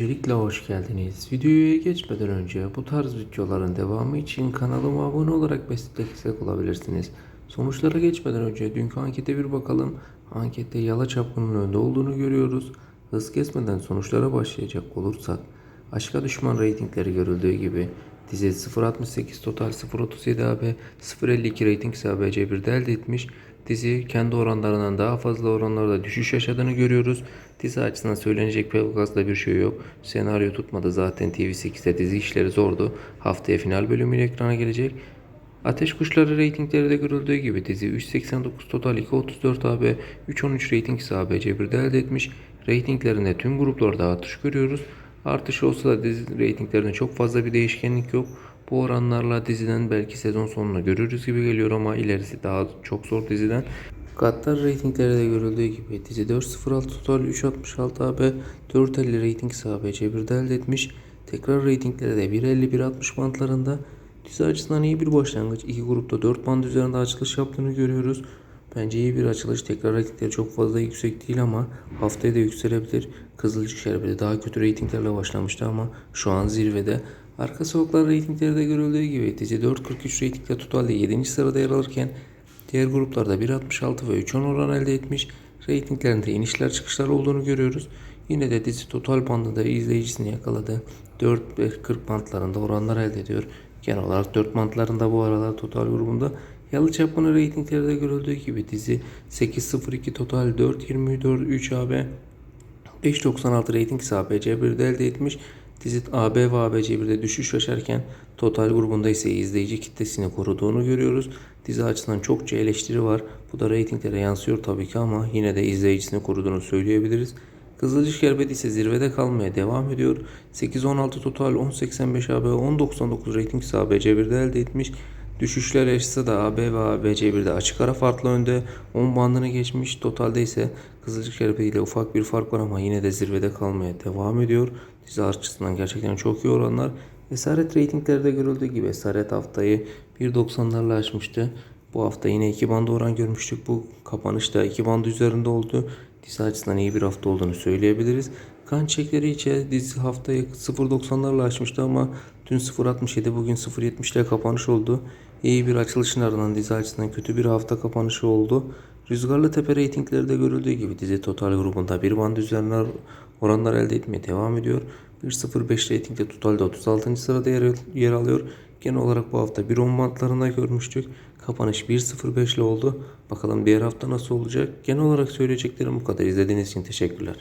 Öncelikle hoş geldiniz. Videoya geçmeden önce bu tarz videoların devamı için kanalıma abone olarak destek olabilirsiniz. Sonuçlara geçmeden önce dünkü ankete bir bakalım. Ankette Yala Çapkın'ın önde olduğunu görüyoruz. Hız kesmeden sonuçlara başlayacak olursak Aşka Düşman reytingleri görüldüğü gibi dizi 0.68 total 0.37 AB 0.52 reyting ise ABC1'de elde etmiş. Dizi kendi oranlarından daha fazla oranlarda düşüş yaşadığını görüyoruz. Dizi açısından söylenecek pek fazla bir şey yok. Senaryo tutmadı zaten TV8'de dizi işleri zordu. Haftaya final bölümüyle ekrana gelecek. Ateş Kuşları reytingleri de görüldüğü gibi dizi 3.89 total 2.34 AB 3.13 reyting ise ABC1'de elde etmiş. Reytinglerinde tüm gruplarda artış görüyoruz. Artış olsa da dizi reytinglerinde çok fazla bir değişkenlik yok. Bu oranlarla diziden belki sezon sonunu görürüz gibi geliyor ama ilerisi daha çok zor diziden. Gattar reytingleri de görüldüğü gibi dizi 4.06 total 3.66 AB 4.50 reyting ise ABC1'de elde etmiş. Tekrar reytingleri de 1.50-1.60 bantlarında. Dizi açısından iyi bir başlangıç. İki grupta 4 band üzerinde açılış yaptığını görüyoruz. Bence iyi bir açılış. Tekrar reytingleri çok fazla yüksek değil ama haftaya da yükselebilir. Kızılcık Şerbeti daha kötü reytinglerle başlamıştı ama şu an zirvede. Arka sokaklar reytingleri de görüldüğü gibi dizi 4.43 reytingle totalde 7. sırada yer alırken diğer gruplarda 1.66 ve 3.10 oran elde etmiş. Reytinglerinde inişler çıkışlar olduğunu görüyoruz. Yine de dizi total bandında izleyicisini yakaladı. 4 ve 40 bantlarında oranlar elde ediyor. Genel olarak 4 bantlarında bu aralar total grubunda Yalı Çapkını reytingleri de görüldüğü gibi dizi 8.02 total 4.24 3 AB 5.96 reyting ise ABC1'de elde etmiş. Dizi AB ve ABC1'de düşüş yaşarken total grubunda ise izleyici kitlesini koruduğunu görüyoruz. Dizi açısından çokça eleştiri var. Bu da reytinglere yansıyor tabii ki ama yine de izleyicisini koruduğunu söyleyebiliriz. Kızılcık Şerbeti ise zirvede kalmaya devam ediyor. 8.16 total 10.85 AB 10.99 reyting ise ABC1'de elde etmiş. Düşüşler yaşasa da AB ve ABC1'de açık ara farklı önde 10 bandını geçmiş. Totalde ise Kızılcık Şerbeti ile ufak bir fark var ama yine de zirvede kalmaya devam ediyor. Dizi açısından gerçekten çok iyi oranlar. Esaret reytinglerde görüldüğü gibi Esaret haftayı 1.90'larla açmıştı. Bu hafta yine 2 bandı oran görmüştük. Bu kapanışta 2 bandı üzerinde oldu. Dizi açısından iyi bir hafta olduğunu söyleyebiliriz. Kan çekleri içe dizi haftayı 0.90'larla açmıştı ama dün 0.67 bugün 0.70 ile kapanış oldu. İyi bir açılışın ardından dizi açısından kötü bir hafta kapanışı oldu. Rüzgarlı Tepe reytingleri de görüldüğü gibi dizi total grubunda bir band üzerine oranlar elde etmeye devam ediyor. 1.05 reytingde totalde 36. sırada yer, yer alıyor. Genel olarak bu hafta 1.10 bantlarında görmüştük. Kapanış 1.05 ile oldu. Bakalım diğer hafta nasıl olacak? Genel olarak söyleyeceklerim bu kadar. İzlediğiniz için teşekkürler.